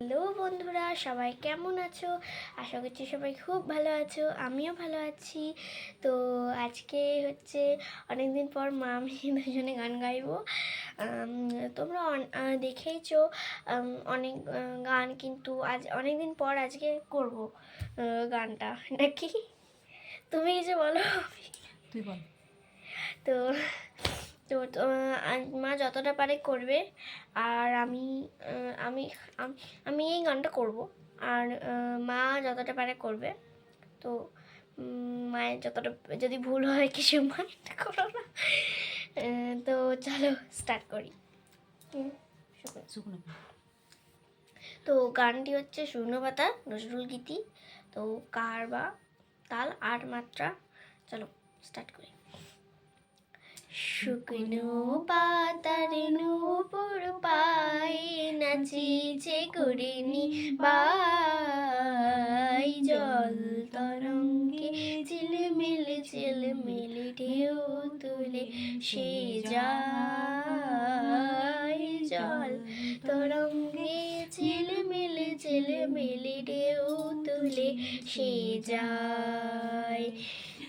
Hello বন্ধুরা সবাই কেমন আছো? আশা করছি সবাই খুব ভালো আছো আমিও ভালো আছি। তো আজকে হচ্ছে অনেক দিন পর মা আমি দুজনে গান গাইবো। তোমরা দেখেইছো অনেক গান কিন্তু আজ অনেক দিন পর আজকে করব গানটা নাকি? তুমি কিছু বলো? তুই বল। তো তো মা যতটা পারে করবে। আর আমি আমি আমি এই গানটা করব। আর মা যতটা পারে করবে। তো মায়ের যতটা যদি ভুল হয় কিছু মাইন্ড করো না। তো চলো স্টার্ট করি। তো গানটি হচ্ছে শূন্য পাতা নজরুল গীতি। তো কার বা তাল আট মাত্রা। চলো স্টার্ট করি। শুকনো পাতার নূপুর পায়ে নাচিছে করিনি বাই। জল তরঙ্গে ঝিলমিল ঝিলমিল ঢেউ তুলে সে যায়। জল তরঙ্গে ঝিলমিল ঝিলমিল ঢেউ তুলে সে যায়।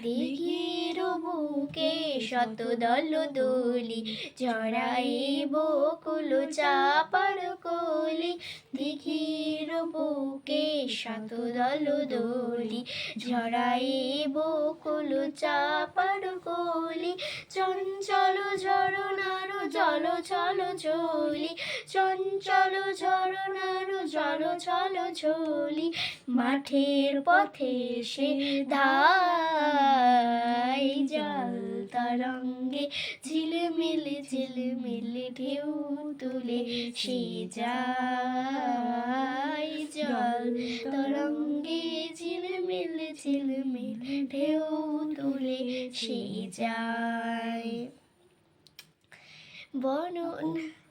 দিঘির বুকে শত দল দোলি জড়াই বকুল চাপার কলি। দিঘির বুকে শত দল দোলি ঝড়াই বকুল চাপার কলি। চঞ্চল ঝরনার জল ছল চলি। চঞ্চল ঝরনার জল ছল চলি। মাঠের পথে সে ধাই জল তরঙ্গে ঝিলমিল ঝিলমিল ঢেউ তুলে সে যায় জল তরঙ্গে ঝিলমিল ঝিলমিল ঢেউ তুলে সে যায় বনন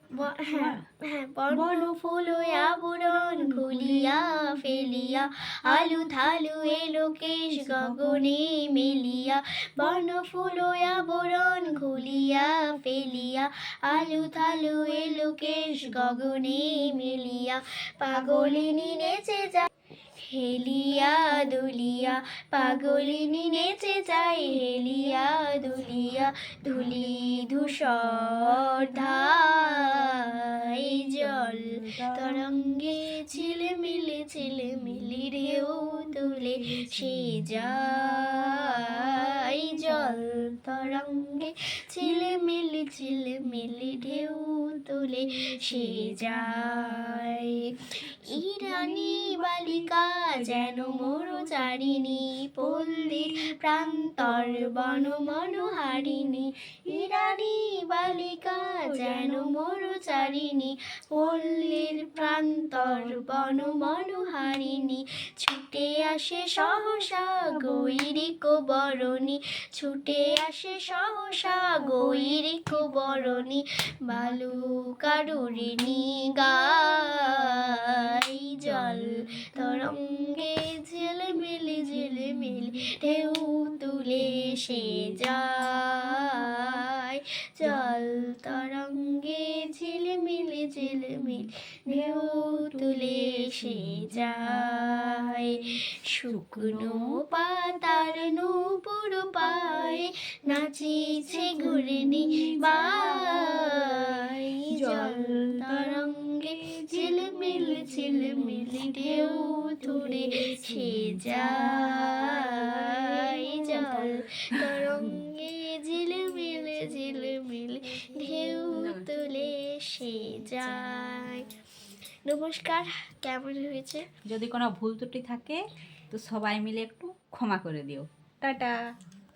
ব- হ্যাঁ হ্যাঁ বন ফুল আবরণ খুলিয়া ফেলিয়া আলু থালু এলো কেশ গগনে মেলিয়া বন ফুল আবরণ খুলিয়া ফেলিয়া আলু থালু এলো কেশ গগনে মেলিয়া পাগলিনী নেচে যায় হেলিয়া দুলিয়া, পাগলিনী নেচে যায় হেলিয়া দুলিয়া, ধুলি ধূসর ধাই জল। তরঙ্গে ঝিলমিলি ঝিলমিলি ঢেউ তুলে সে যায় জল। তরঙ্গে ঝিলমিলি ঝিলমিলি ঢেউ তুলে সে যায়। ইরানি বালিকা যেন মরুচারিণী চারিণী পল্লীর প্রান্তর বন মনোহারিণী ইরানি বালিকা যেন মোর চারিণী পল্লীর প্রান্তর বন মনোহারিণী ছুটে আসে সহসা গৈরিক বরণী ছুটে আসে সহসা গৈরিক বরণী বালুকারুরিণী গাই জল তরঙ্গে ঝিলমিলি ঢেউ তুলে সে যায়। শুকনো পাতার নূপুর পায় নাচিছে ঘুরনি বাই। জল তরঙ্গে ঝিলমিল ঝিলমিল ঢেউ তুলে সে যায়। জল যায় নমস্কার, কেমন হয়েছে? যদি কোনো ভুল ত্রুটি থাকে, তো সবাই মিলে একটু ক্ষমা করে দিও। টাটা।